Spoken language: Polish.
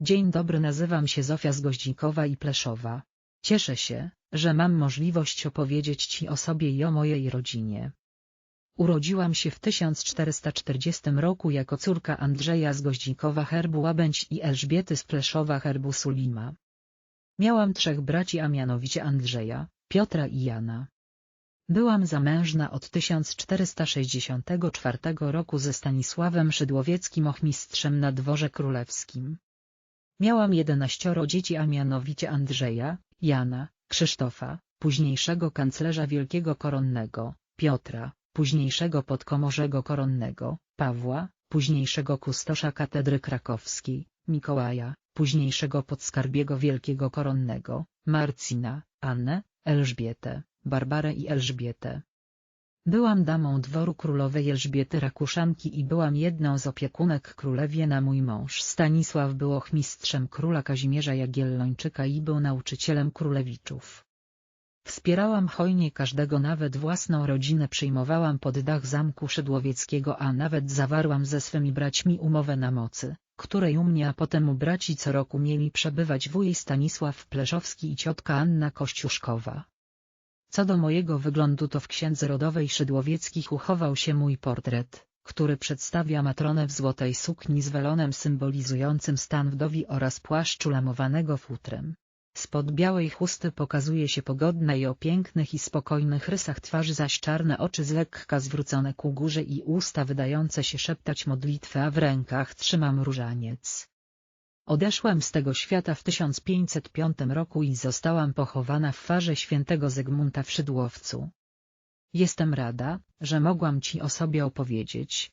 Dzień dobry nazywam się Zofia z Goździkowa i Pleszowa. Cieszę się, że mam możliwość opowiedzieć Ci o sobie i o mojej rodzinie. Urodziłam się w 1440 roku jako córka Andrzeja z Goździkowa herbu Łabędź i Elżbiety z Pleszowa herbu Sulima. Miałam trzech braci a mianowicie Andrzeja, Piotra i Jana. Byłam zamężna od 1464 roku ze Stanisławem Szydłowieckim ochmistrzem na dworze królewskim. Miałam jedenaścioro dzieci a mianowicie Andrzeja, Jana, Krzysztofa, późniejszego kanclerza wielkiego koronnego, Piotra, późniejszego podkomorzego koronnego, Pawła, późniejszego kustosza katedry krakowskiej, Mikołaja, późniejszego podskarbiego wielkiego koronnego, Marcina, Annę, Elżbietę, Barbarę i Elżbietę. Byłam damą dworu królowej Elżbiety Rakuszanki i byłam jedną z opiekunek królewie mój mąż Stanisław był ochmistrzem króla Kazimierza Jagiellończyka i był nauczycielem królewiczów. Wspierałam hojnie każdego nawet własną rodzinę przyjmowałam pod dach zamku Szydłowieckiego a nawet zawarłam ze swymi braćmi umowę na mocy, której u mnie a potem u braci co roku mieli przebywać wuj Stanisław Pleszowski i ciotka Anna Kościuszkowa. Co do mojego wyglądu to w księdze rodowej Szydłowieckich uchował się mój portret, który przedstawia matronę w złotej sukni z welonem symbolizującym stan wdowi oraz płaszczu lamowanego futrem. Spod białej chusty pokazuje się pogodna i o pięknych i spokojnych rysach twarzy zaś czarne oczy z lekka zwrócone ku górze i usta wydające się szeptać modlitwę a w rękach trzymam różaniec. Odeszłam z tego świata w 1505 roku i zostałam pochowana w farze świętego Zygmunta w Szydłowcu. Jestem rada, że mogłam Ci o sobie opowiedzieć,